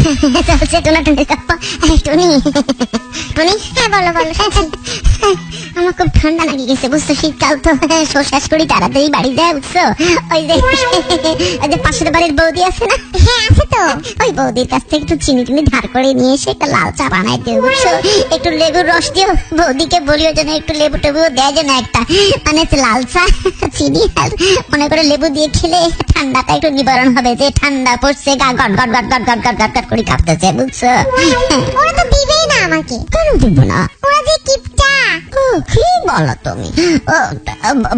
এই, টুনি টুনি হ্যাঁ বলো বলো আমার খুব ঠান্ডা লেগে গেছে বুঝছ? শীতকাল তো শ্বাস করি তাড়াতাড়ি বাড়ি যায় বুঝছ? ওই যে ওই যে পাশের বাড়ির বৌদি আছে না? হ্যাঁ আছে ওই বৌদির কাছ থেকে একটু চিনি টিনি ধার করে নিয়ে এসে একটা লাল চা বানাই দিও বুঝছ? একটু লেবুর রস দিও বৌদিকে বলিও যেন একটু লেবু টেবু দেয় যেন একটা। মানে লাল চা চিনি আর মনে করে লেবু দিয়ে খেলে ঠান্ডাটা একটু নিবারণ হবে যে ঠান্ডা পড়ছে গা গট গট গট গট গট গট গট গট করে কাঁপতেছে বুঝছ? ওরা তো দিবেই না আমাকে। কেন দিব না। ওরা যে কিপটা। ও কি বলো তুমি?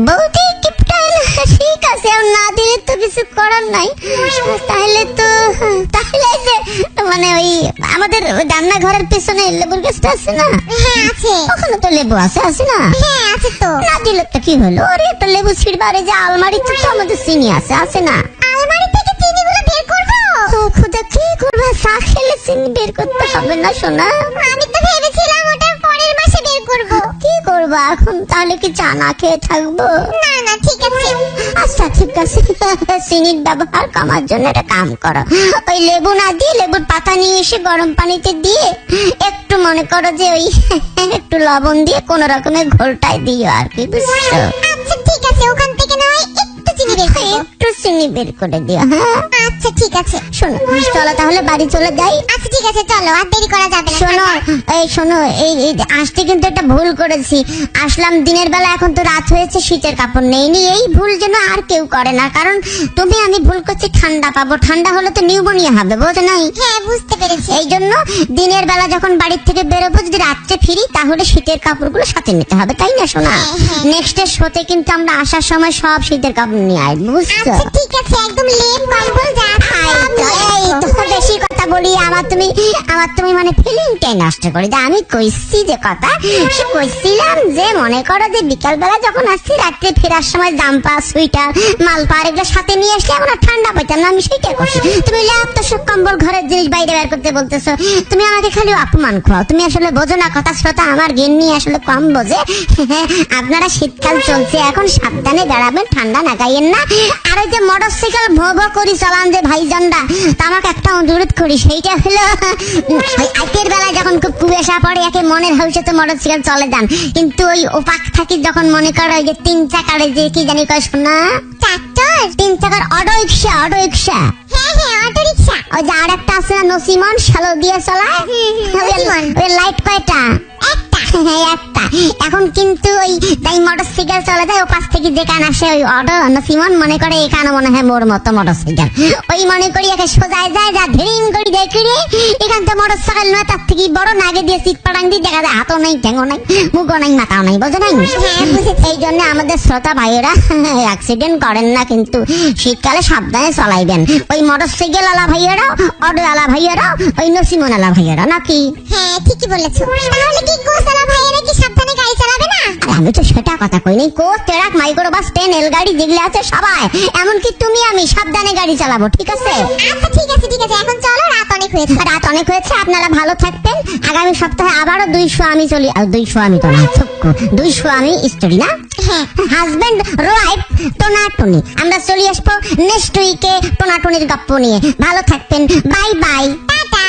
বৌদি? আর না দিলে তো কিছু করার নাই। তাহলে তো তাহলে যে মানে ওই আমাদের রান্নাঘরের পেছনে লেবুর গাছটা আছে না? হ্যাঁ আছে। ওখানে তো লেবু আছে আছে না? হ্যাঁ আছে তো। না দিলে তো কি হলো? ওরে একটা লেবু ছিড়বারে যে আলমারিতে তো আমাদের চিনি আছে আছে না? আলমারি থেকে চিনিগুলো বের করব? খুদা কি করবে? চা খেলে চিনি বের করতে হবে না সোনা। আমি করব এখন তাহলে কি চানা খেয়ে থাকব? না না ঠিক আছে। আচ্ছা ঠিক আছে। চিনির ব্যবহার কমার জন্য একটা কাম করো। ওই লেবু না দিয়ে লেবুর পাতা নিয়ে এসে গরম পানিতে দিয়ে একটু মনে করো যে ওই একটু লবণ দিয়ে কোনো রকমের ঘোলটাই দিও আর কি বুঝছ? আচ্ছা ঠিক আছে ওখান থেকে না চিনি বের করে দিও। হ্যাঁ? আচ্ছা ঠিক আছে। শোনো চলো তাহলে বাড়ি চলে যাই। আচ্ছা ঠিক আছে চলো আর দেরি করা যাবে না শোনো এই শোনো এই এই আসতে কিন্তু একটা ভুল করেছি। আসলাম দিনের বেলা এখন তো রাত হয়েছে শীতের কাপড় নেই নি। এই ভুল যেন আর কেউ করে না কারণ তুমি আমি ভুল করছি ঠান্ডা পাবো। ঠান্ডা হলে তো নিউমোনিয়া হবে বোঝো নাই? হ্যাঁ বুঝতে পেরেছি। এই জন্য দিনের বেলা যখন বাড়ির থেকে বেরোবো যদি রাত্রে ফিরি তাহলে শীতের কাপড়গুলো সাথে নিতে হবে তাই না শোনা? নেক্সটের শোতে কিন্তু আমরা আসার সময় সব শীতের কাপড় নিয়ে আসব বুঝছ? ঠিক আছে, একদম কম্বল যা এই বেশি কথা বলি আমার তুমি আমার তুমি মানে নষ্ট করে যে আমি কইছি যে কথা, সে কইছিলাম যে মনে করো যে যখন আসছি, রাত্রে ফেরার সময় জাম্পা সুইটার এগুলো সাথে নিয়ে আসলে ঠান্ডা না, আমি করছি। তুমি ল্যাপ তো সব কম্বল, ঘরের জিনিস বাইরে বের করতে বলতেছো, তুমি আমাকে খালি অপমান খাও তুমি আসলে বোঝো না, কথা শ্রোতা, আমার গিন্নি আসলে কম বোঝে। আপনারা শীতকাল চলছে, এখন সাবধানে দাঁড়াবেন, ঠান্ডা না লাগাইয়েন না। আর ওই যে মোটর সাইকেল ভো ভো করি চালান যে ভাইজানরা। তা আমাকে একটা অনুরোধ করি সেইটা হলো ওই আজকের বেলায় যখন খুব কুয়াশা পড়ে একে মনের হাউসে তো মোটর সাইকেল চলে যান। কিন্তু ওই ওপাক থাকি যখন মনে করো ওই যে তিন চাকার যে কি জানি কয় শোনা? ট্রাক্টর তিন চাকার অটো রিক্সা অটো রিক্সা হ্যাঁ হ্যাঁ অটো রিক্সা ওই যে আরেকটা আছে না নসিমন শালো দিয়ে চালায়? ওই লাইট কয়টা? একটা হ্যাঁ একটা। এখন কিন্তু ওই তাই মোটর সাইকেল চলে যায় ও পাশ থেকে যেখানে আসে ওই অটো। নসিমন মনে করে এখানে মনে হয় মোর মতো মোটর সাইকেল ওই মনে করি একে সোজায় যায় যা করি দেখি রে এখান থেকে মোটর সাইকেল নয় তার থেকে বড়। নাগে দিয়ে সিট দিয়ে দেখা যায় হাতও নাই নাই মুখও নাই মাথাও নাই বোঝো নাই? এই জন্য আমাদের শ্রোতা ভাইয়েরা অ্যাক্সিডেন্ট করেন না কিন্তু শীতকালে সাবধানে চলাইবেন। ওই মোটর সাইকেল আলা ভাইয়েরা অটো আলা ভাইয়েরা ওই নসিমন আলা ভাইয়েরা নাকি? হ্যাঁ ঠিকই বলেছ। তাহলে কি কোসালা আমি তো সেটা কথা কই নাই। ট্রাক মাইক্রো বাস ট্রেন রেলগাড়ি যেগুলো আছে সবাই। এমনকি তুমি আমি সাবধানে গাড়ি চালাবো ঠিক আছে? আচ্ছা ঠিক আছে ঠিক আছে। এখন চলো রাত অনেক হয়েছে। রাত অনেক হয়েছে আপনারা ভালো থাকবেন। আগামী সপ্তাহে আবারও দুইশো আমি চলি আর দুইশো আমি তো না দুইশো আমি স্টোরি না? হ্যাঁ। হাজবেন্ড ওয়াইফ টোনাটুনি। আমরা চলে আসব নেক্সট উইকে টোনাটুনির গপ্প নিয়ে। ভালো থাকবেন। Bye bye tata.